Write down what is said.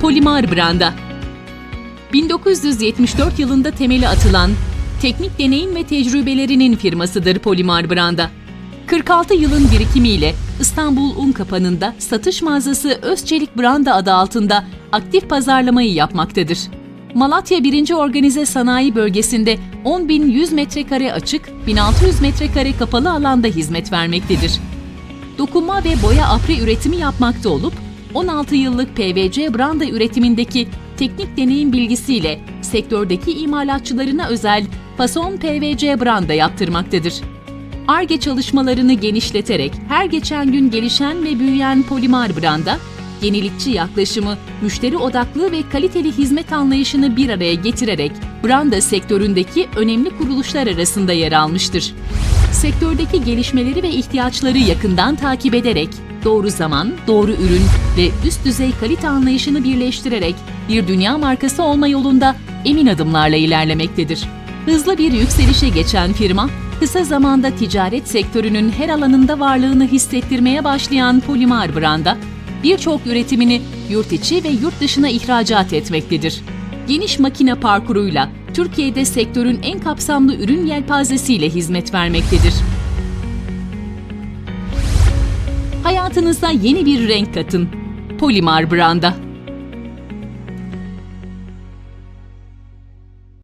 Polimar Branda 1974 yılında temeli atılan teknik deneyim ve tecrübelerinin firmasıdır Polimar Branda. 46 yılın birikimiyle İstanbul Unkapanı'nda satış mağazası Özçelik Branda adı altında aktif pazarlamayı yapmaktadır. Malatya 1. Organize Sanayi Bölgesi'nde 10.100 metrekare açık, 1600 metrekare kapalı alanda hizmet vermektedir. Dokunma ve boya apre üretimi yapmakta olup 16 yıllık PVC branda üretimindeki teknik deneyim bilgisiyle sektördeki imalatçılarına özel fason PVC branda yaptırmaktadır. ARGE çalışmalarını genişleterek her geçen gün gelişen ve büyüyen Polimar branda, yenilikçi yaklaşımı, müşteri odaklı ve kaliteli hizmet anlayışını bir araya getirerek branda sektöründeki önemli kuruluşlar arasında yer almıştır. Sektördeki gelişmeleri ve ihtiyaçları yakından takip ederek doğru zaman, doğru ürün ve üst düzey kalite anlayışını birleştirerek bir dünya markası olma yolunda emin adımlarla ilerlemektedir. Hızlı bir yükselişe geçen firma, kısa zamanda ticaret sektörünün her alanında varlığını hissettirmeye başlayan Polimar branda, birçok üretimini yurt içi ve yurt dışına ihracat etmektedir. Geniş makine parkuruyla Türkiye'de sektörün en kapsamlı ürün yelpazesiyle hizmet vermektedir. Hayatınıza yeni bir renk katın. Polimar branda.